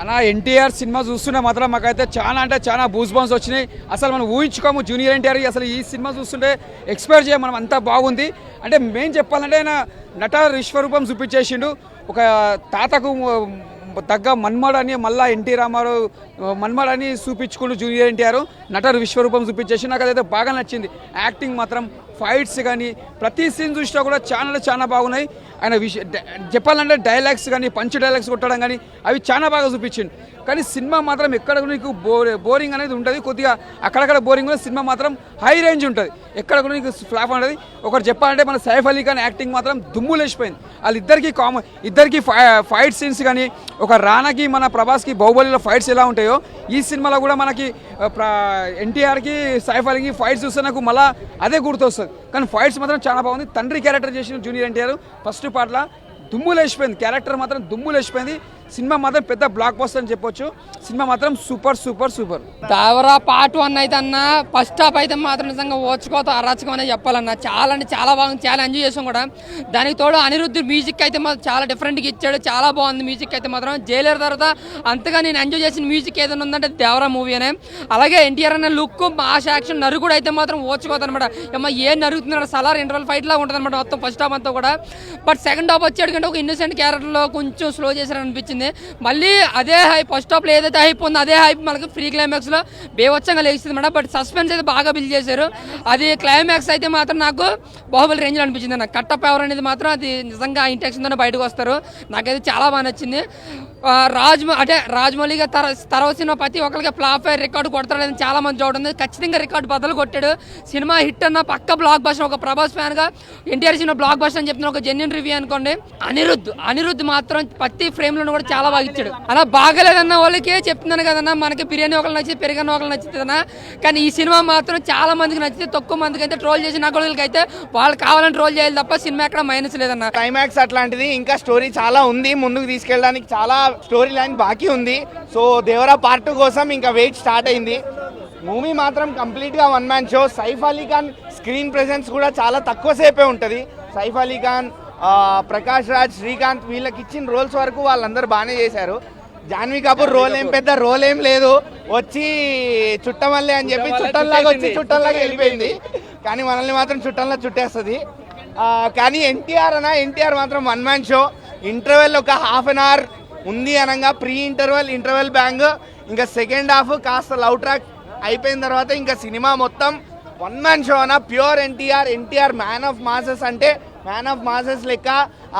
అన్న ఎన్టీఆర్ సినిమా చూస్తుంటే మాత్రం మాకైతే చాలా అంటే చాలా బూస్ బాన్స్ వచ్చినాయి. అసలు మనం ఊహించుకోము జూనియర్ ఎన్టీఆర్ అసలు ఈ సినిమా చూస్తుంటే ఎక్స్పైర్ చేయ మనం అంతా బాగుంది. అంటే మేం చెప్పాలంటే ఆయన నట విశ్వరూపం చూపించేసిండు. ఒక తాతకు తగ్గ మన్మడని మళ్ళా ఎన్టీ రామారావు మన్మడని చూపించుకుంటూ జూనియర్ ఎన్టీఆర్. నటరు విశ్వరూపం చూపించేసి నాకు అదైతే బాగా నచ్చింది. యాక్టింగ్ మాత్రం ఫైట్స్ కానీ ప్రతి సీన్ చూసినా కూడా చాలా చాలా బాగున్నాయి. ఆయన విష చెప్పాలంటే డైలాగ్స్ కానీ పంచ్ డైలాగ్స్ కొట్టడం కానీ అవి చాలా బాగా చూపించింది కానీ సినిమా మాత్రం ఎక్కడ నీకు బోర్ బోరింగ్ అనేది ఉంటుంది కొద్దిగా అక్కడక్కడ బోరింగ్ కూడా సినిమా మాత్రం హై రేంజ్ ఉంటుంది. ఎక్కడ కూడా నీకు ఫ్లాప్ అనేది ఒకటి చెప్పాలంటే మన సైఫ్ అలీ ఖాన్ యాక్టింగ్ మాత్రం దుమ్ము లేచిపోయింది. వాళ్ళిద్దరికి కామన్ ఇద్దరికి ఫైట్ సీన్స్ కానీ ఒక రానాకి మన ప్రభాస్కి బాహుబలిలో ఫైట్స్ ఎలా ఉంటాయో ఈ సినిమాలో కూడా మనకి ఎన్టీఆర్కి సైఫ్ అలీకి ఫైట్స్ చూస్తే నాకు మళ్ళీ అదే గుర్తొస్తుంది. కానీ ఫైట్స్ మాత్రం చాలా బాగుంది. తండ్రి క్యారెక్టర్ చేసిన జూనియర్ ఎన్టీఆర్ ఫస్ట్ పార్ట్లో దుమ్ము లేచిపోయింది. క్యారెక్టర్ మాత్రం దుమ్ము లేచిపోయింది. సినిమా మాత్రం పెద్ద బ్లాక్ బస్టర్ అని చెప్పొచ్చు. సినిమా మాత్రం super super super Devara part one అయితే అన్న ఫస్ట్ హాఫ్ అయితే మాత్రం నిజంగా ఓచుకోతో అరాచకం అనేది చెప్పాలన్న. చాలా అంటే చాలా బాగుంది. చాలా ఎంజాయ్ చేసాం కూడా. దానికి తోడు అనిరుద్ధ్ మ్యూజిక్ అయితే మాత్రం చాలా డిఫరెంట్గా ఇచ్చాడు. చాలా బాగుంది మ్యూజిక్ అయితే మాత్రం. జైలర్ తర్వాత అంతగా నేను ఎంజాయ్ చేసిన మ్యూజిక్ ఏదైనా ఉందంటే దేవరా మూవీ అనే. అలాగే ఎన్టీఆర్ అనే లుక్ మాస్ యాక్షన్ నరుకుడు అయితే మాత్రం ఓచుకోత అనమాట ఏం నరుగుతున్నాడు సలార్ ఇంటర్వల్ ఫైట్ లాగా ఉంటుంది అనమాట మొత్తం ఫస్ట్ హాఫ్ అంతా కూడా. బట్ సెకండ్ హాఫ్ వచ్చాడు కంటే ఒక ఇన్నోసెంట్ క్యారెక్టర్లో కొంచెం స్లో చేశారనిపించింది. అనిపించింది మళ్ళీ అదే హైప్ ఫస్ట్ హాఫ్లో ఏదైతే హైప్ ఉందో అదే హైప్ మనకి ఫ్రీ క్లైమాక్స్లో బేవచ్చంగా లేచింది మేడం. బట్ సస్పెన్స్ అయితే బాగా బిల్డ్ చేశారు. అది క్లైమాక్స్ అయితే మాత్రం నాకు బాహుబలి రేంజ్లో అనిపించింది అన్న. కట్ట పవర్ అనేది మాత్రం అది నిజంగా ఇంటెక్షన్తోనే బయటకు వస్తారు. నాకైతే చాలా బాగా నచ్చింది. రాజ్మ రాజ్ అంటే రాజమౌళిగా తర తర్వాత సినిమా ప్రతి ఒక్కరికి ఫ్లాప్ అయ్యి రికార్డు కొడతాడని చాలా మంది చూడండి ఖచ్చితంగా రికార్డు బదులు కొట్టాడు. సినిమా హిట్ అన్న పక్క బ్లాక్ బస్టర్ ఒక ప్రభాస్ ఫ్యాన్గా ఎన్టీఆర్ సినిమా బ్లాక్ బస్టర్ అని చెప్తున్న ఒక జెన్యున్ రివ్యూ అనుకోండి. అనిరుద్ధ్ అనిరుద్ధ్ మాత్రం ప్రతి ఫ్రేమ్లో కూడా చాలా బాగా ఇచ్చాడు. అలా బాగలేదన్న వాళ్ళకే చెప్తున్నాను కదన్నా మనకి బిర్యానీ ఒకళ్ళు నచ్చింది పెరిగిన ఒకళ్ళు నచ్చుతుందన్నా కానీ ఈ సినిమా మాత్రం చాలా మందికి నచ్చితే తక్కువ మందికి అయితే ట్రోల్ చేసిన వాళ్ళకి అయితే వాళ్ళు కావాలని ట్రోల్ చేయాలి తప్ప సినిమా ఎక్కడ మైనస్ లేదన్న. క్లైమాక్స్ అట్లాంటిది ఇంకా స్టోరీ చాలా ఉంది ముందుకు తీసుకెళ్ళడానికి చాలా స్టోరీ లైన్ బాకీ ఉంది. సో దేవరా పార్ట్ టూ కోసం ఇంకా వెయిట్ స్టార్ట్ అయింది. మూవీ మాత్రం కంప్లీట్గా one man show Saif Ali Khan screen presence కూడా చాలా తక్కువ సేపే ఉంటుంది. సైఫ్ అలీ ఖాన్ ప్రకాష్ రాజ్ శ్రీకాంత్ వీళ్ళకి ఇచ్చిన రోల్స్ వరకు వాళ్ళందరూ బాగానే చేశారు. జాన్వీ కపూర్ రోల్ ఏం పెద్ద రోల్ ఏం లేదు. వచ్చి చుట్టమల్లే అని చెప్పి చుట్టంలాగా వచ్చి చుట్టంలాగా వెళ్ళిపోయింది. కానీ మనల్ని మాత్రం చుట్టంలా చుట్టేస్తుంది. కానీ ఎన్టీఆర్ అన్న ఎన్టీఆర్ మాత్రం వన్ మ్యాన్ షో ఇంటర్వెల్ ఒక హాఫ్ అన్ అవర్ ఉంది అనగా. ప్రీ ఇంటర్వెల్ ఇంటర్వెల్ బ్యాంగ్ ఇంకా సెకండ్ హాఫ్ కాస్త లవ్ ట్రాక్ అయిపోయిన తర్వాత ఇంకా సినిమా మొత్తం వన్ మ్యాన్ షో అన్న. Pure NTR NTR man of masses అంటే మ్యాన్ ఆఫ్ మాసెస్ లెక్క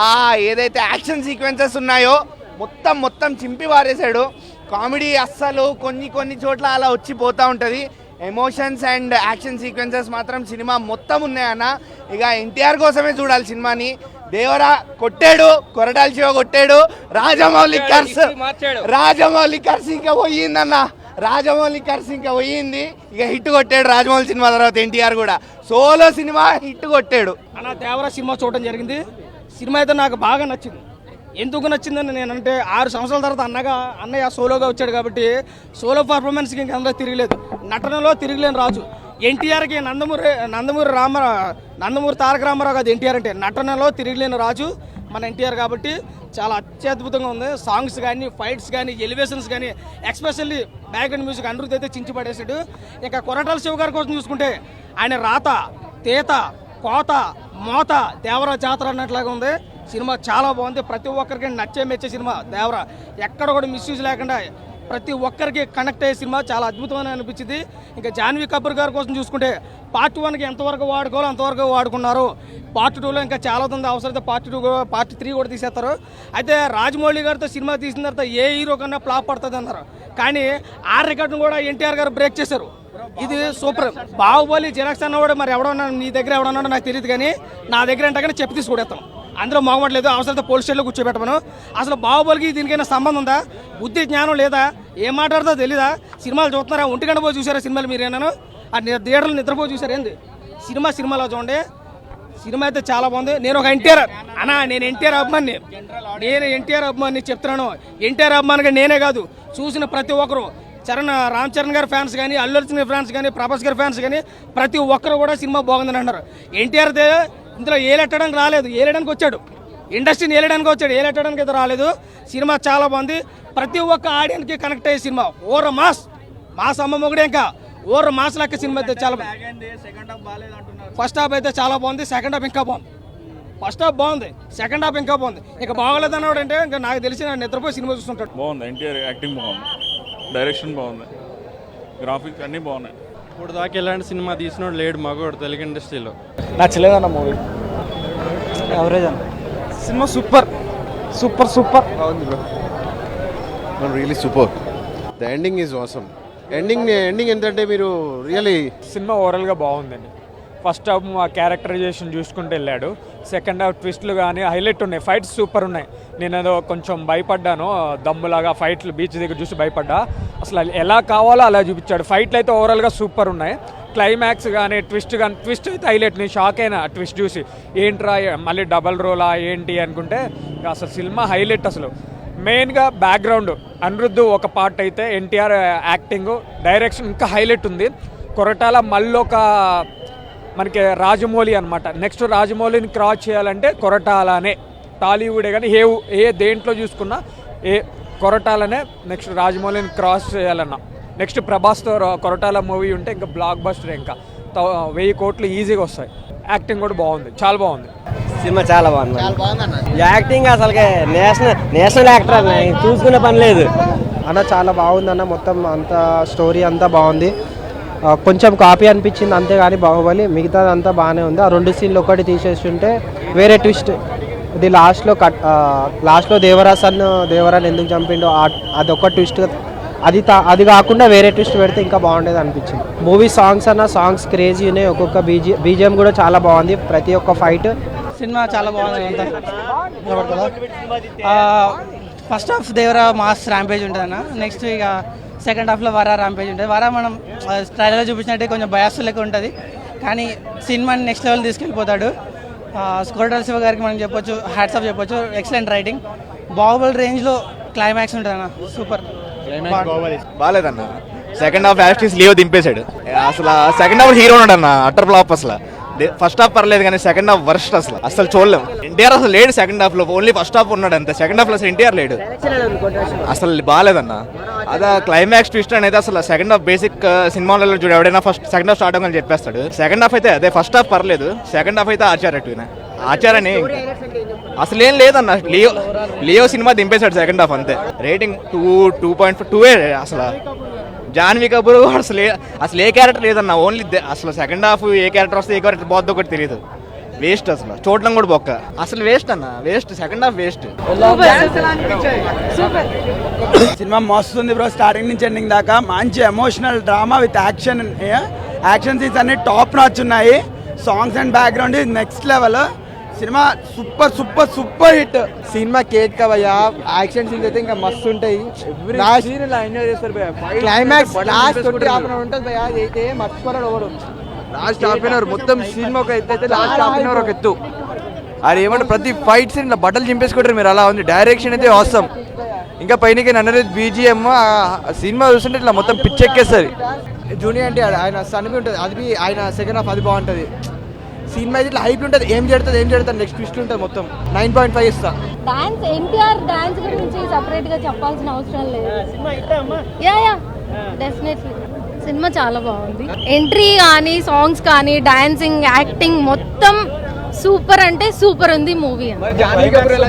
ఆ ఏదైతే యాక్షన్ సీక్వెన్సెస్ ఉన్నాయో మొత్తం మొత్తం చింపి వారేశాడు. కామెడీ అస్సలు కొన్ని కొన్ని చోట్ల అలా వచ్చి పోతూ ఉంటుంది. ఎమోషన్స్ అండ్ యాక్షన్ సీక్వెన్సెస్ మాత్రం సినిమా మొత్తం ఉన్నాయన్న. ఇక ఎన్టీఆర్ కోసమే చూడాలి సినిమాని. దేవరా కొట్టాడు కొరటాల శివ కొట్టాడు. రాజమౌళి కర్స్ రాజమౌళి కర్స్ ఇంకా పోయిందన్న. రాజమౌళి కర్స్ ఇంకా పోయింది. ఇక హిట్ కొట్టాడు రాజమౌళి సినిమా తర్వాత ఎన్టీఆర్ కూడా. సోలో సినిమా హిట్ కొట్టాడు. అన్న దేవరా సినిమా చూడడం జరిగింది. సినిమా అయితే నాకు బాగా నచ్చింది. ఎందుకు నచ్చిందని నేను అంటే ఆరు సంవత్సరాల తర్వాత అన్నగా అన్నయ్య సోలోగా వచ్చాడు కాబట్టి సోలో పర్ఫార్మెన్స్కి ఇంక అందరూ తిరగలేదు. నటనలో తిరగలేని రాజు. ఎన్టీఆర్కి నందమూరి నందమూరి రామ నందమూరి తారక రామారావు కాదు ఎన్టీఆర్ అంటే నటనలో తిరగలేని రాజు మన ఎన్టీఆర్ కాబట్టి చాలా అత్యద్భుతంగా ఉంది. సాంగ్స్ కానీ ఫైట్స్ కానీ ఎలివేషన్స్ కానీ ఎక్స్పెషల్లీ బ్యాక్గ్రౌండ్ మ్యూజిక్ అనిరుద్ధ్ అయితే చించి పడేసాడు ఇంకా కొరటాల శివ గారి కోసం చూసుకుంటే ఆయన రాత తేత కోత మోత దేవర జాతర అన్నట్లాగా ఉంది. సినిమా చాలా బాగుంది. ప్రతి ఒక్కరికి నచ్చే మెచ్చే సినిమా దేవర. ఎక్కడ కూడా మిస్యూజ్ లేకుండా ప్రతి ఒక్కరికి కనెక్ట్ అయ్యే సినిమా చాలా అద్భుతమైన అనిపించింది. ఇంకా జాన్వీ కపూర్ గారి కోసం చూసుకుంటే పార్ట్ వన్కి ఎంతవరకు వాడుకోవాలో అంతవరకు వాడుకున్నారు. పార్ట్ టూలో ఇంకా చాలా ఉంది అవసరమైతే పార్ట్ టూ పార్ట్ త్రీ కూడా తీసేస్తారు. అయితే రాజమౌళి గారితో సినిమా తీసిన తర్వాత ఏ హీరో కన్నా ఫ్లాప్ పడుతుంది అన్నారు. కానీ ఆ రికార్డును కూడా ఎన్టీఆర్ గారు బ్రేక్ చేశారు. ఇది సూపర్ బాహుబలి జిరాక్స్ అన్నవాడు మరి ఎవడన్నా నీ దగ్గర ఎవడన్నాడో నాకు తెలియదు కానీ నా దగ్గర అంటే కానీ చెప్పి తీసుకుడేస్తాను అందరూ మొగమట్లేదు అవసరమైతే పోలీస్ స్టేషన్లో కూర్చోబెట్టమను. అసలు బాహుబలికి దీనికైనా సంబంధం ఉందా? బుద్ధి జ్ఞానం లేదా? ఏం మాట్లాడుతుందో తెలీదా? సినిమాలు చూస్తున్నారా? ఒంటి గంట పోయి చూసారా సినిమాలు మీరు ఏనాను ఆ థియేటర్లు నిద్రపోయి చూసారు ఏంది? సినిమా సినిమాలో చూడండి. సినిమా అయితే చాలా బాగుంది. నేను ఒక ఎన్టీఆర్ అన్నా నేను ఎన్టీఆర్ అభిమాని. నేను ఎన్టీఆర్ అభిమాని చెప్తున్నాను. ఎన్టీఆర్ అభిమానిగా నేనే కాదు. చూసిన ప్రతి ఒక్కరు. చరణ్ రామ్ చరణ్ గారి ఫ్యాన్స్ కానీ అల్లు అర్జున్ ఫ్యాన్స్ కానీ ప్రభాస్ గారి ఫ్యాన్స్ కానీ ప్రతి ఒక్కరు కూడా సినిమా బాగుందని అంటారు ఎన్టీఆర్ ఇందులో ఏలెట్టడానికి రాలేదు. ఏలేయడానికి వచ్చాడు. ఇండస్ట్రీని ఏలడానికి వచ్చాడు. ఏలెట్టడానికి అయితే రాలేదు. సినిమా చాలా బాగుంది. ప్రతి ఒక్క ఆడియన్కి కనెక్ట్ అయ్యే సినిమా. ఓర మాస్. మాస్ అమ్మ మొగడే ఇంకా. ఓర మాస్ లెక్క సినిమా అయితే చాలా ఫస్ట్ హాఫ్ అయితే చాలా బాగుంది. సెకండ్ హాఫ్ ఇంకా బాగుంది. ఫస్ట్ హాఫ్ బాగుంది. సెకండ్ హాఫ్ ఇంకా బాగుంది. ఇంకా బాగోలేదు అన్నాడు అంటే ఇంకా నాకు తెలిసి నేను నిద్రపోయి సినిమా చూస్తుంటాడు. బాగుంది. ఎన్టీఆర్ యాక్టింగ్ బాగుంది. డైరెక్షన్ బాగుంది. గ్రాఫిక్స్ అన్నీ బాగున్నాయి. ఇప్పుడు దాకా ఇలాంటి సినిమా తీసినోడు లేడు మగోడు తెలుగు ఇండస్ట్రీలో. నచ్చలేదన్న మూవీ. ఎవరేజ్ అన్న cinema super. Super super. Really super the ending is awesome ending ending ఏంటంటే మీరు రియలీ సినిమా ఓవరాల్గా బాగుందండి. ఫస్ట్ హాఫ్ ఆ క్యారెక్టరైజేషన్ చూసుకుంటూ వెళ్ళాడు. సెకండ్ హాఫ్ ట్విస్ట్లు కానీ హైలైట్ ఉన్నాయి. ఫైట్స్ సూపర్ ఉన్నాయి. నేను ఏదో కొంచెం భయపడ్డాను. దమ్ములాగా ఫైట్లు బీచ్ దగ్గర చూసి భయపడ్డా. అసలు ఎలా కావాలో అలా చూపించాడు. ఫైట్లు అయితే ఓవరాల్గా సూపర్ ఉన్నాయి. క్లైమాక్స్ కానీ ట్విస్ట్ కానీ ట్విస్ట్ అయితే హైలైట్. నేను షాక్ అయినా ట్విస్ట్ చూసి. ఏంట్రా మళ్ళీ డబల్ రోలా ఏంటి అనుకుంటే అసలు సినిమా హైలైట్ అసలు. మెయిన్గా బ్యాక్గ్రౌండ్ అనిరుద్ధ్ ఒక పార్ట్ అయితే ఎన్టీఆర్ యాక్టింగ్ డైరెక్షన్ ఇంకా హైలైట్ ఉంది. కొరటాల మళ్ళీ ఒక మనకి రాజమౌళి అనమాట నెక్స్ట్ రాజమౌళిని క్రాస్ చేయాలంటే కొరటాలనే. టాలీవుడే కానీ ఏ ఏ దేంట్లో చూసుకున్నా ఏ కొరటాలనే నెక్స్ట్ రాజమౌళిని క్రాస్ చేయాలన్నా. నెక్స్ట్ ప్రభాస్తో కొరటాల మూవీ ఉంటే ఇంకా బ్లాక్ బస్టర్ ఇంకా. త- వెయ్యి కోట్లు ఈజీగా వస్తాయి. యాక్టింగ్ కూడా బాగుంది. చాలా బాగుంది. సినిమా చాలా బాగుంది. యాక్టింగ్ అసలు నేషనల్ నేషనల్ యాక్టర్ అన్న చూసుకునే పని లేదు. అన్న చాలా బాగుంది అన్న మొత్తం అంతా స్టోరీ అంతా బాగుంది. కొంచెం కాపీ అనిపించింది అంతే కానీ బాహుబలి మిగతాది అంతా బాగానే ఉంది. ఆ రెండు సీన్లు ఒకటి తీసేస్తుంటే వేరే ట్విస్ట్. ఇది లాస్ట్లో కట్ లాస్ట్లో దేవరాస్ అన్న దేవరాన్ని ఎందుకు చంపిండో అది ఒక ట్విస్ట్. అది అది కాకుండా వేరే ట్విస్ట్ పెడితే ఇంకా బాగుండేది అనిపించింది. మూవీ సాంగ్స్ అన్న సాంగ్స్ క్రేజీ ఉన్నాయి. ఒక్కొక్క బీజీ బీజిఎం కూడా చాలా బాగుంది. ప్రతి ఒక్క ఫైట్ సినిమా చాలా బాగుంది. First half Devara mass rampage ఉంటుంది అన్న. నెక్స్ట్ ఇక సెకండ్ హాఫ్లో వరా ర్యాంపేజ్ ఉంటుంది. వరా మనం ట్రైలర్లో చూపించినట్టే కొంచెం బయాస్ లెక్క ఉంటుంది. కానీ సినిమాని నెక్స్ట్ లెవెల్ తీసుకెళ్ళిపోతాడు. స్కోటల్ శివ గారికి మనం చెప్పొచ్చు హ్యాట్స్ ఆఫ్ చెప్పొచ్చు. ఎక్సలెంట్ రైటింగ్ బాహుబలి రేంజ్లో క్లైమాక్స్ ఉంటుంది అన్న. Super బాగాలేదన్న. Second half as it is Leo దింపేశాడు. అసలు సెకండ్ హాఫ్ హీరో ఉన్నాడు అన్న అటర్ ఫ్లాప్ అసలు. ఫస్ట్ హాఫ్ పర్లేదు కానీ సెకండ్ హాఫ్ వర్స్ట్ అసలు. అసలు చూడలేం. ఎన్టీఆర్ అసలు లేడు సెకండ్ హాఫ్లో. ఓన్లీ ఫస్ట్ హాఫ్ ఉన్నాడు అంతే సెకండ్ హాఫ్లో అసలు ఎన్టీఆర్ లేడు. అసలు బాగాలేదన్న. అదే క్లైమాక్స్ ట్విస్ట్ అనేది అసలు సెకండ్ హాఫ్ బేసిక్ సినిమాలలో చూడు ఎవడైనా ఫస్ట్ సెకండ్ హాఫ్ స్టార్ట్ అవ్వని చెప్పేస్తాడు. సెకండ్ హాఫ్ అయితే అదే ఫస్ట్ హాఫ్ పర్లేదు. సెకండ్ హాఫ్ అయితే ఆచార్య టూనే ఆచార్యని అసలు ఏం లేదన్న. లియో లియో సినిమా దింపేశాడు సెకండ్ హాఫ్ అంతే. Rating two two point two అసలు. జాన్వీ కపూర్ అసలు అసలు ఏ క్యారెక్టర్ లేదన్న. ఓన్లీ అసలు సెకండ్ హాఫ్ ఏ క్యారెక్టర్ వస్తే ఏ క్యారెక్టర్ పోద్దో ఒకటి తెలియదు. వేస్ట్ అసలు. చూడడం కూడా బొక్క. అసలు వేస్ట్ అన్న. Waste. Second half waste. Cinema మస్తు ఉంది బ్రో. స్టార్టింగ్ నుంచి ఎండింగ్ దాకా. మంచి emotional drama with action action scenes అన్ని టాప్ నాచ్ ఉన్నాయి. Songs and background next level cinema super super super hit cinema కేక్ కవయ్యా. యాక్షన్ సీన్స్ అయితే ఇంకా మస్తు ఉంటాయి క్లైమాక్స్ లాస్ట్ ఉంటుంది భయ్యా. అయితే మర్చిపోరాడు ఎవడు. లాస్ట్ హాఫ్ అన్ అవర్ మొత్తం సినిమా ఒక ఎత్తు అయితే లాస్ట్ హాఫ్ అన్ అవర్ ఒక ఎత్తు. అది ఏమంటే ప్రతి ఫైట్ సీన్ ఇట్లా బట్టలు చింపేసుకుంటారు మీరు. అలా ఉంది. డైరెక్షన్ అయితే అవసరం ఇంకా పైనకి నన్నది బీజిఎం సినిమా చూస్తుంటే ఇట్లా మొత్తం పిచ్చెక్కేస్తుంది జూనియర్ అంటే ఆయన సన్వి ఉంటుంది. అది ఆయన సెకండ్ హాఫ్ అది బాగుంటుంది. సినిమా అయితే ఇట్లా హైప్ ఉంటుంది. ఏం చేస్తుంది ఏం చేస్తుంది నెక్స్ట్ ట్విస్ట్ ఉంటుంది మొత్తం. నైన్ పాయింట్ ఫైవ్ ఇస్తా. డాన్స్ ఎన్టీఆర్ డాన్స్ గురించి సపరేట్గా చెప్పాల్సిన అవసరం లేదు. యా యా డెఫినెట్లీ సినిమా చాలా బాగుంది. ఎంట్రీ కానీ సాంగ్స్ కానీ డాన్సింగ్ యాక్టింగ్ మొత్తం సూపర్ అంటే సూపర్ ఉంది మూవీ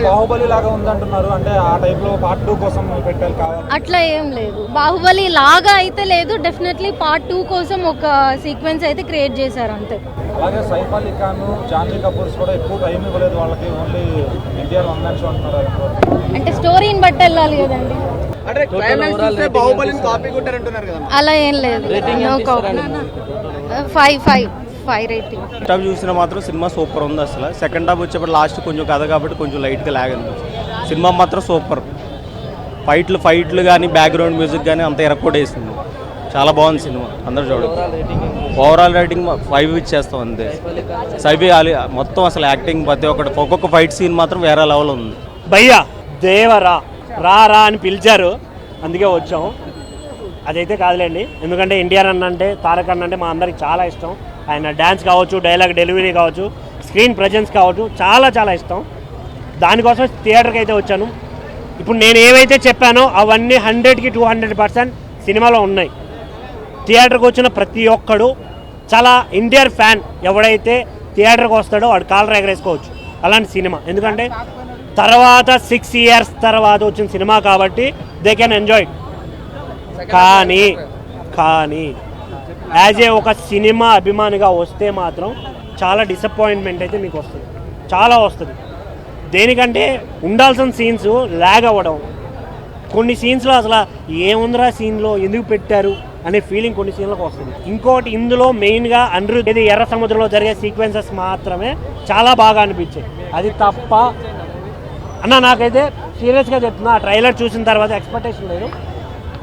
బాహుబలి లాగా ఉందంటున్నారు. అంటే ఆ టైప్లో పార్ట్ టూ కోసం పెట్టాలి కావాలి అట్లా ఏం లేదు. బాహుబలి లాగా అయితే లేదు. డెఫినెట్లీ పార్ట్ టూ కోసం ఒక సీక్వెన్స్ అయితే క్రియేట్ చేశారు అంతే. అలాగే సైఫ్ అలీ ఖాన్ జాన్వీ కపూర్స్ కూడా ఎక్కువ టైం ఇవ్వలేదు. వాళ్ళకి ఓన్లీ అంటున్నారు అంటే స్టోరీని బట్టి వెళ్ళాలి కదండి. అంటే క్లైమాక్స్ చూస్తే బాహుబలిని కాపీ కొట్టారంటున్నారు కదా అలా ఏం లేదు. No five five five rating first half చూసిన మాత్రం సినిమా సూపర్ ఉంది అసలు. సెకండ్ హాఫ్ వచ్చేప్పుడు లాస్ట్ కొంచెం కథ కాబట్టి కొంచెం లైట్గా లాగింది సినిమా మాత్రం సూపర్. ఫైట్లు ఫైట్లు కానీ బ్యాక్గ్రౌండ్ మ్యూజిక్ కానీ అంత ఎరక్కొట్టేసింది చాలా బాగుంది సినిమా. అందరూ చూడండి. ఓవరాల్ రేటింగ్ ఫైవ్ ఇచ్చేస్తాం అంతే. సైబీ అలీ మొత్తం అసలు యాక్టింగ్ ప్రతి ఒక్కటి ఒక్కొక్క ఫైట్ సీన్ మాత్రం వేరే లెవెల్ ఉంది. భయ్యా దేవరా. రా రా అని పిలిచారు. అందుకే వచ్చాం అదైతే కాదులేండి. ఎందుకంటే ఎన్టీఆర్ అన్న అంటే తారక్ అన్న అంటే మా అందరికి చాలా ఇష్టం. ఆయన డ్యాన్స్ కావచ్చు డైలాగ్ డెలివరీ కావచ్చు స్క్రీన్ ప్రజెన్స్ కావచ్చు చాలా చాలా ఇష్టం. దానికోసం థియేటర్కి అయితే వచ్చాను. ఇప్పుడు నేను ఏవైతే చెప్పానో అవన్నీ హండ్రెడ్కి టూ హండ్రెడ్ పర్సెంట్ సినిమాలో ఉన్నాయి. థియేటర్కి వచ్చిన ప్రతి ఒక్కడు చాలా ఎన్టీఆర్ ఫ్యాన్ ఎవడైతే థియేటర్కి వస్తాడో వాడు కాలర్ ఎగరేసుకోవచ్చు అలాంటి సినిమా. ఎందుకంటే తర్వాత సిక్స్ ఇయర్స్ తర్వాత వచ్చిన సినిమా కాబట్టి దే కెన్ ఎంజాయ్ కానీ కానీ యాజ్ ఏ ఒక సినిమా అభిమానిగా వస్తే మాత్రం చాలా డిసప్పాయింట్మెంట్ అయితే మీకు వస్తుంది. చాలా వస్తుంది. దేనికంటే ఉండాల్సిన సీన్స్ ల్యాగ్ అవ్వడం. కొన్ని సీన్స్లో అసలు ఏముందిరా సీన్లో ఎందుకు పెట్టారు? అనే ఫీలింగ్ కొన్ని సీన్లకు వస్తుంది. ఇంకోటి ఇందులో మెయిన్గా అనిరుద్ ఇది ఎర్ర సముద్రంలో జరిగే సీక్వెన్సెస్ మాత్రమే చాలా బాగా అనిపించాయి. అది తప్ప అన్న నాకైతే సీరియస్గా చెప్తున్నా ఆ ట్రైలర్ చూసిన తర్వాత ఎక్స్పెక్టేషన్ లేదు.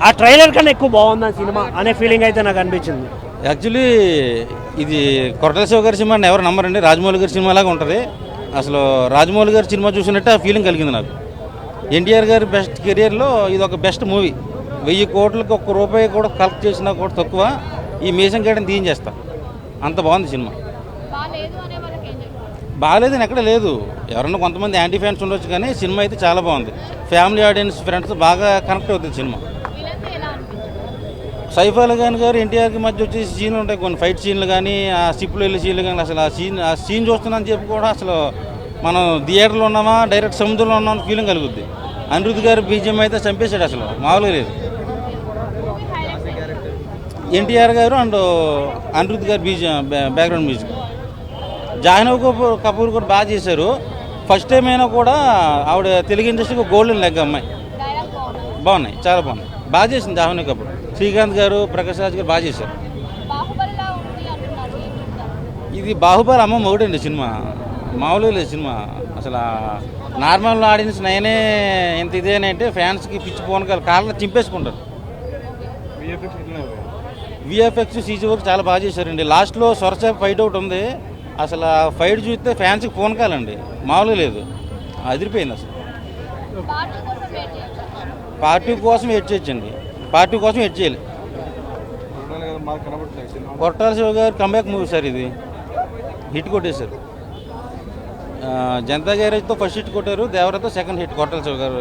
ఆ ట్రైలర్ కన్నా ఎక్కువ బాగుంది ఆ సినిమా అనే ఫీలింగ్ అయితే నాకు అనిపించింది. యాక్చువల్లీ ఇది కొరటాల శివ గారి సినిమా ఎవరు నమ్మరండి. రాజమౌళి గారి సినిమా లాగా ఉంటుంది. అసలు రాజమౌళి గారి సినిమా చూసినట్టే ఆ ఫీలింగ్ కలిగింది నాకు. ఎన్టీఆర్ గారి బెస్ట్ కెరియర్లో ఇది ఒక బెస్ట్ మూవీ వెయ్యి కోట్లకి ఒక్క రూపాయి కూడా కలెక్ట్ చేసినా కూడా తక్కువ. ఈ మీసం గడ్డని తీయించేస్తా అంత బాగుంది సినిమా. బాగాలేదని ఎక్కడ లేదు. ఎవరన్నా కొంతమంది యాంటీ ఫ్యాన్స్ ఉండొచ్చు కానీ సినిమా అయితే చాలా బాగుంది. ఫ్యామిలీ ఆడియన్స్ ఫ్రెండ్స్ బాగా కనెక్ట్ అవుతుంది సినిమా. సైఫ్ అలీ ఖాన్ గారు ఎన్టీఆర్కి మధ్య వచ్చేసి సీన్లు ఉంటాయి కొన్ని ఫైట్ సీన్లు కానీ ఆ షిప్లో వెళ్ళే సీన్లు కానీ అసలు ఆ సీన్ ఆ సీన్ చూస్తున్నాను చెప్పి కూడా అసలు మనం థియేటర్లో ఉన్నామా డైరెక్ట్ సముద్రంలో ఉన్నామా ఫీలింగ్ కలుగుద్ది. అనిరుద్ధ్ గారు బీజిఎం అయితే చంపేశాడు అసలు మామూలుగా లేదు. ఎన్టీఆర్ గారు అండ్ అనిరుద్ధ్ గారు BGM background music Janhvi Kapoor Kapoor కూడా బాగా చేశారు. ఫస్ట్ టైం అయినా కూడా ఆవిడ తెలుగు ఇండస్ట్రీకి గోల్డెన్ లెగ్ అమ్మాయి. బాగున్నాయి చాలా బాగున్నాయి. బాగా చేసింది జాహ్నవ్ కపూర్. శ్రీకాంత్ గారు ప్రకాష్ రాజ్ గారు బాగా చేశారు. ఇది బాహుబలి అమ్మ మొగుడండి సినిమా. మామూలుగా లేదు సినిమా. అసలు నార్మల్ ఆడియన్స్ నేనే ఇంత ఇదేనే అంటే ఫ్యాన్స్కి పిచ్చి పోను కాళ్ళ చింపేసుకుంటారు. విఎఫ్ఎక్స్ సీజీ వర్క్ చాలా బాగా చేశారండి. లాస్ట్లో సొరస ఫైట్ అవుట్ ఉంది. అసలు ఆ ఫైట్ చూస్తే ఫ్యాన్స్కి ఫోన్ కాలండి. మామూలుగా లేదు. అదిరిపోయింది అసలు. పార్టీ కోసం వెయిట్ చేయొచ్చండి. పార్టీ కోసం వెయిట్ చేయాలి. కొట్టాల శివ గారు కంబ్యాక్ మూవీ సార్ ఇది. హిట్ కొట్టేశారు. జనతా గ్యారేజ్తో ఫస్ట్ హిట్ కొట్టారు. దేవరతో సెకండ్ హిట్ కొట్టాల శివ గారు.